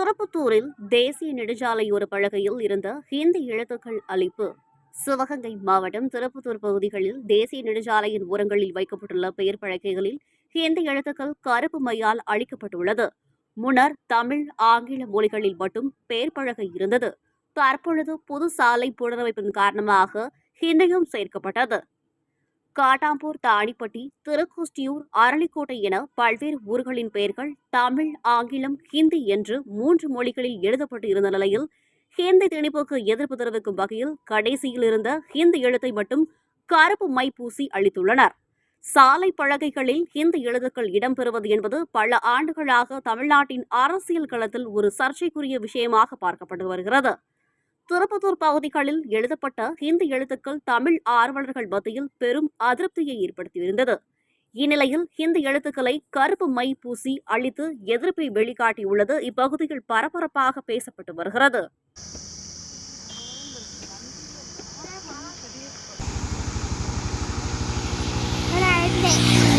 சுரப்புத்தூரில் தேசிய நெடுஞ்சாலையோர பலகையில் இருந்த ஹிந்தி எழுத்துக்கள் அளிப்பு. சிவகங்கை மாவட்டம் திருப்பத்தூர் பகுதிகளில் தேசிய நெடுஞ்சாலையின் ஓரங்களில் வைக்கப்பட்டுள்ள பெயர் பலகைகளில் ஹிந்தி எழுத்துக்கள் கருப்பு மையால் அழிக்கப்பட்டுள்ளது முன்னர் தமிழ் ஆங்கில மொழிகளில் மட்டும் பெயர் பலகை இருந்தது. தற்பொழுது புது சாலை புனரமைப்பின் காரணமாக ஹிந்தியும் சேர்க்கப்பட்டது. காட்டாம்பூர் தாடிப்பட்டி திருக்கோஷ்டியூர் அரளிக்கோட்டை என பல்வேறு ஊர்களின் பெயர்கள் தமிழ் ஆங்கிலம் ஹிந்தி என்று மூன்று மொழிகளில் எழுதப்பட்டு இருந்த நிலையில் ஹிந்தி திணிப்புக்கு எதிர்ப்பு தெரிவிக்கும் வகையில் கடைசியில் இருந்த ஹிந்தி எழுத்தை மட்டும் கருப்பு மை பூசி அளித்துள்ளனர். சாலை பலகைகளில் ஹிந்தி எழுத்துக்கள் இடம்பெறுவது என்பது பல ஆண்டுகளாக தமிழ்நாட்டின் அரசியல் களத்தில் ஒரு சர்ச்சைக்குரிய விஷயமாக பார்க்கப்பட்டு வருகிறது. திருப்பத்தூர் பகுதிகளில் எழுதப்பட்ட ஹிந்தி எழுத்துக்கள் தமிழ் ஆர்வலர்கள் மத்தியில் பெரும் அதிருப்தியை ஏற்படுத்தியிருந்தது இந்நிலையில் ஹிந்தி எழுத்துக்களை கருப்பு மை பூசி அழித்து எதிர்ப்பை வெளிக்காட்டியுள்ளது இப்பகுதியில் பரபரப்பாக பேசப்பட்டு வருகிறது Thank you.